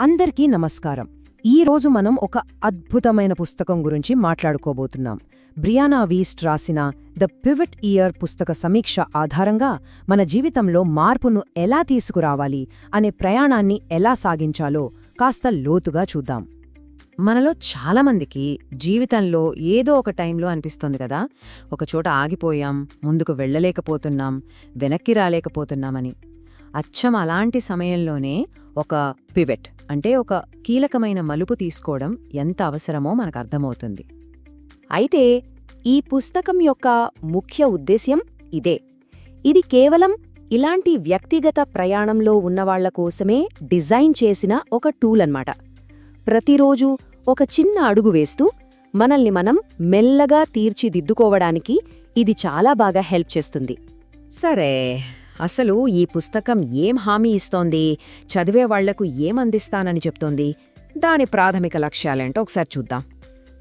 అందరికీ నమస్కారం. ఈ రోజు మనం ఒక అద్భుతమైన పుస్తకం గురించి మాట్లాడుకోబోతున్నాం. బ్రియానా వీస్ట్ రాసిన ద పివట్ ఇయర్ పుస్తక సమీక్ష ఆధారంగా మన జీవితంలో మార్పును ఎలా తీసుకురావాలి అనే ప్రయాణాన్ని ఎలా సాగించాలో కాస్త లోతుగా చూద్దాం. మనలో చాలామందికి జీవితంలో ఏదో ఒక టైంలో అనిపిస్తుంది కదా. ఒకచోట ఆగిపోయాం ముందుకు వెళ్ళలేకపోతున్నాం వెనక్కి రాలేకపోతున్నామని. అచ్చం అలాంటి సమయంలోనే ఒక పివెట్ అంటే ఒక కీలకమైన మలుపు తీసుకోవడం ఎంత అవసరమో మనకు అర్థమవుతుంది. అయితే ఈ పుస్తకం యొక్క ముఖ్య ఉద్దేశ్యం ఇదే. ఇది కేవలం ఇలాంటి వ్యక్తిగత ప్రయాణంలో ఉన్నవాళ్ళ కోసమే డిజైన్ చేసిన ఒక టూల్ అన్నమాట. ప్రతిరోజు ఒక చిన్న అడుగు వేస్తూ మనల్ని మనం మెల్లగా తీర్చిదిద్దుకోవడానికి ఇది చాలా బాగా హెల్ప్ చేస్తుంది. సరే. అసలు ఈ పుస్తకం ఏం హామీ ఇస్తోంది? చదివే వాళ్ళకు ఏం అందిస్తానని చెప్తోంది? దాని ప్రాథమిక లక్ష్యాలేంటో ఒకసారి చూద్దాం.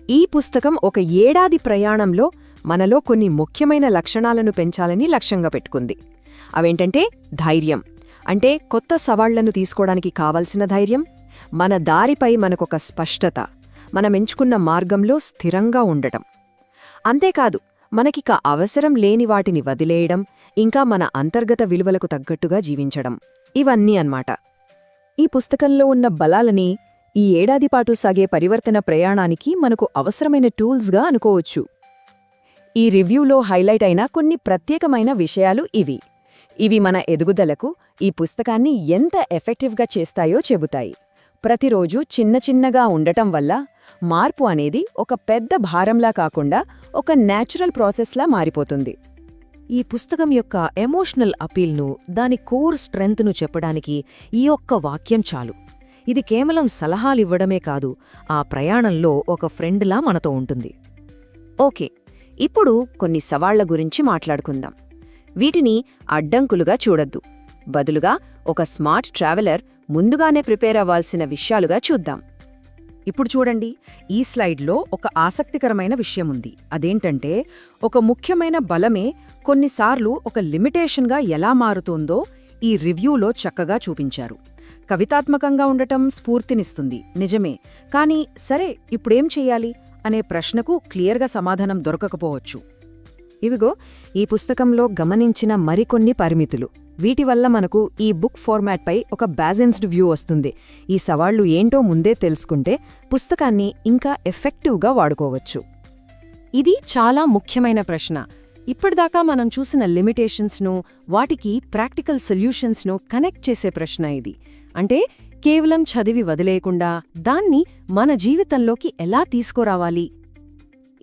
ఈ పుస్తకం ఒక ఏడాది ప్రయాణంలో మనలో కొన్ని ముఖ్యమైన లక్షణాలను పెంచాలని లక్ష్యంగా పెట్టుకుంది. అవేంటంటే ధైర్యం. అంటే కొత్త సవాళ్ళను తీసుకోవడానికి కావలసిన ధైర్యం. మన దారిపై మనకొక స్పష్టత. మనమెంచుకున్న మార్గంలో స్థిరంగా ఉండటం. అంతేకాదు మనకిక అవసరం లేని వాటిని వదిలేయడం ఇంకా మన అంతర్గత విలువలకు తగ్గట్టుగా జీవించడం. ఇవన్నీ అన్నమాట ఈ పుస్తకంలో ఉన్న బలాలని ఈ ఏడాది పాటు సాగే పరివర్తన ప్రయాణానికి మనకు అవసరమైన టూల్స్గా అనుకోవచ్చు. ఈ రివ్యూలో హైలైట్ అయిన కొన్ని ప్రత్యేకమైన విషయాలు ఇవి. ఇవి మన ఎదుగుదలకు ఈ పుస్తకాన్ని ఎంత ఎఫెక్టివ్గా చేస్తాయో చెబుతాయి. ప్రతిరోజు చిన్న చిన్నగా ఉండటం వల్ల మార్పు అనేది ఒక పెద్ద భారంలా కాకుండా ఒక నేచురల్ ప్రాసెస్లా మారిపోతుంది. ఈ పుస్తకం యొక్క ఎమోషనల్ అపీల్ను దాని కోర్ స్ట్రెంత్ను చెప్పడానికి ఈ ఒక్క వాక్యం చాలు. ఇది కేవలం సలహాలివ్వడమే కాదు ఆ ప్రయాణంలో ఒక ఫ్రెండ్లా మనతో ఉంటుంది. ఓకే ఇప్పుడు కొన్ని సవాళ్ళ గురించి మాట్లాడుకుందాం. వీటిని అడ్డంకులుగా చూడొద్దు. బదులుగా ఒక స్మార్ట్ ట్రావెలర్ ముందుగానే ప్రిపేర్ అవ్వాల్సిన విషయాలుగా చూద్దాం. ఇప్పుడు చూడండి ఈ స్లైడ్లో ఒక ఆసక్తికరమైన విషయం ఉంది. అదేంటంటే ఒక ముఖ్యమైన బలమే కొన్నిసార్లు ఒక లిమిటేషన్గా ఎలా మారుతోందో ఈ రివ్యూలో చక్కగా చూపించారు. కవితాత్మకంగా ఉండటం స్ఫూర్తినిస్తుంది నిజమే. కానీ సరే ఇప్పుడేం చెయ్యాలి అనే ప్రశ్నకు క్లియర్గా సమాధానం దొరకకపోవచ్చు. ఇవిగో ఈ పుస్తకంలో గమనించిన మరికొన్ని పరిమితులు. వీటి వల్ల మనకు ఈ బుక్ ఫార్మాట్పై ఒక బ్యాలెన్స్డ్ వ్యూ వస్తుంది. ఈ సవాళ్ళు ఏంటో ముందే తెలుసుకుంటే పుస్తకాన్ని ఇంకా ఎఫెక్టివ్గా వాడుకోవచ్చు. ఇది చాలా ముఖ్యమైన ప్రశ్న. ఇప్పటిదాకా మనం చూసిన లిమిటేషన్స్ను వాటికి ప్రాక్టికల్ సొల్యూషన్స్ను కనెక్ట్ చేసే ప్రశ్న ఇది. అంటే కేవలం చదివి వదిలేయకుండా దాన్ని మన జీవితంలోకి ఎలా తీసుకురావాలి?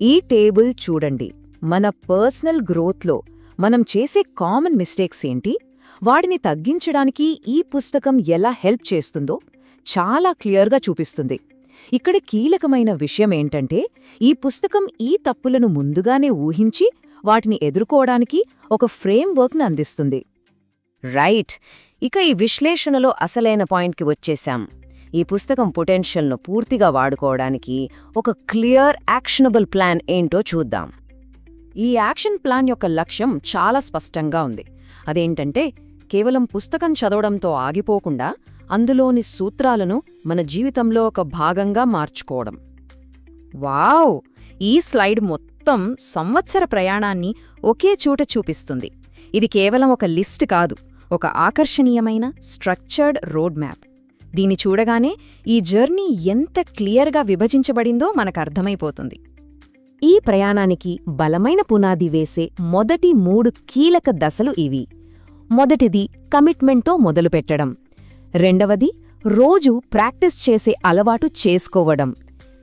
ఈ టేబుల్ చూడండి. మన పర్సనల్ గ్రోత్లో మనం చేసే కామన్ మిస్టేక్స్ ఏంటి? వాడిని తగ్గించడానికి ఈ పుస్తకం ఎలా హెల్ప్ చేస్తుందో చాలా క్లియర్గా చూపిస్తుంది. ఇక్కడ కీలకమైన విషయం ఏంటంటే ఈ పుస్తకం ఈ తప్పులను ముందుగానే ఊహించి వాటిని ఎదుర్కోవడానికి ఒక ఫ్రేమ్వర్క్ను అందిస్తుంది. రైట్! ఇక ఈ విశ్లేషణలో అసలైన పాయింట్కి వచ్చేశాం ఈ పుస్తకం పొటెన్షియల్ను పూర్తిగా వాడుకోవడానికి ఒక క్లియర్ యాక్షనబుల్ ప్లాన్ ఏంటో చూద్దాం. ఈ యాక్షన్ ప్లాన్ యొక్క లక్ష్యం చాలా స్పష్టంగా ఉంది. అదేంటంటే కేవలం పుస్తకం చదవడంతో ఆగిపోకుండా అందులోని సూత్రాలను మన జీవితంలో ఒక భాగంగా మార్చుకోవడం. వావ్! ఈ స్లైడ్ మొత్తం సంవత్సర ప్రయాణాన్ని ఒకే చోట చూపిస్తుంది. ఇది కేవలం ఒక లిస్ట్ కాదు ఒక ఆకర్షణీయమైన స్ట్రక్చర్డ్ రోడ్ మ్యాప్. దీని చూడగానే ఈ జర్నీ ఎంత క్లియర్గా విభజించబడిందో మనకర్థమైపోతుంది ఈ ప్రయాణానికి బలమైన పునాది వేసే మొదటి మూడు కీలక దశలు ఇవి. మొదటిది కమిట్మెంట్తో మొదలుపెట్టడం. రెండవది రోజు ప్రాక్టీస్ చేసే అలవాటు చేసుకోవడం.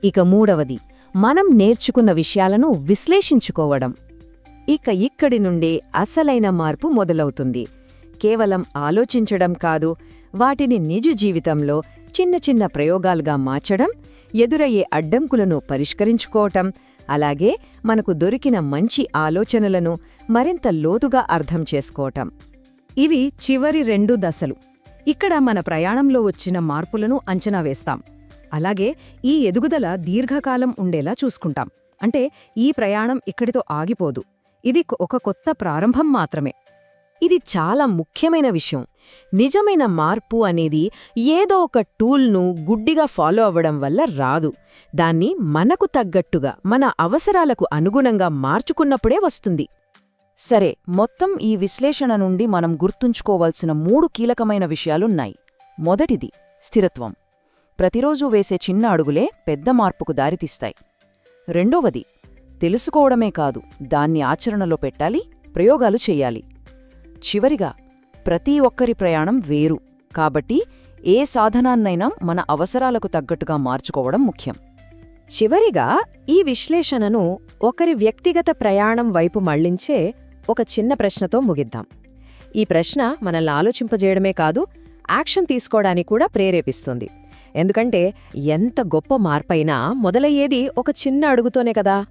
ఇక మూడవది మనం నేర్చుకున్న విషయాలను విశ్లేషించుకోవడం. ఇక ఇక్కడి నుండే అసలైన మార్పు మొదలవుతుంది. కేవలం ఆలోచించడం కాదు వాటిని నిజ జీవితంలో చిన్న చిన్న ప్రయోగాలుగా మార్చడం ఎదురయ్యే అడ్డంకులను పరిష్కరించుకోవటం అలాగే మనకు దొరికిన మంచి ఆలోచనలను మరింత లోతుగా అర్థం చేసుకోవటం. ఇవి చివరి రెండు దశలు. ఇక్కడ మన ప్రయాణంలో వచ్చిన మార్పులను అంచనా వేస్తాం. అలాగే ఈ ఎదుగుదల దీర్ఘకాలం ఉండేలా చూసుకుంటాం. అంటే ఈ ప్రయాణం ఇక్కడితో ఆగిపోదు. ఇది ఒక కొత్త ప్రారంభం మాత్రమే. ఇది చాలా ముఖ్యమైన విషయం. నిజమైన మార్పు అనేది ఏదో ఒక టూల్ను గుడ్డిగా ఫాలో అవ్వడం వల్ల రాదు. దాన్ని మనకు తగ్గట్టుగా మన అవసరాలకు అనుగుణంగా మార్చుకున్నప్పుడే వస్తుంది. సరే మొత్తం ఈ విశ్లేషణ నుండి మనం గుర్తుంచుకోవాల్సిన మూడు కీలకమైన విషయాలున్నాయి. మొదటిది స్థిరత్వం. ప్రతిరోజూ వేసే చిన్న అడుగులే పెద్ద మార్పుకు దారితీస్తాయి. రెండవది తెలుసుకోవడమే కాదు దాన్ని ఆచరణలో పెట్టాలి ప్రయోగాలు చెయ్యాలి చివరిగా ప్రతి ఒక్కరి ప్రయాణం వేరు. కాబట్టి ఏ సాధనాన్నైనా మన అవసరాలకు తగ్గట్టుగా మార్చుకోవడం ముఖ్యం. చివరిగా ఈ విశ్లేషణను ఒకరి వ్యక్తిగత ప్రయాణం వైపు మళ్ళించే ఒక చిన్న ప్రశ్నతో ముగిద్దాం. ఈ ప్రశ్న మనల్ని ఆలోచింపజేయడమే కాదు యాక్షన్ తీసుకోవడానికి కూడా ప్రేరేపిస్తుంది. ఎందుకంటే ఎంత గొప్ప మార్పైనా మొదలయ్యేది ఒక చిన్న అడుగుతోనే కదా.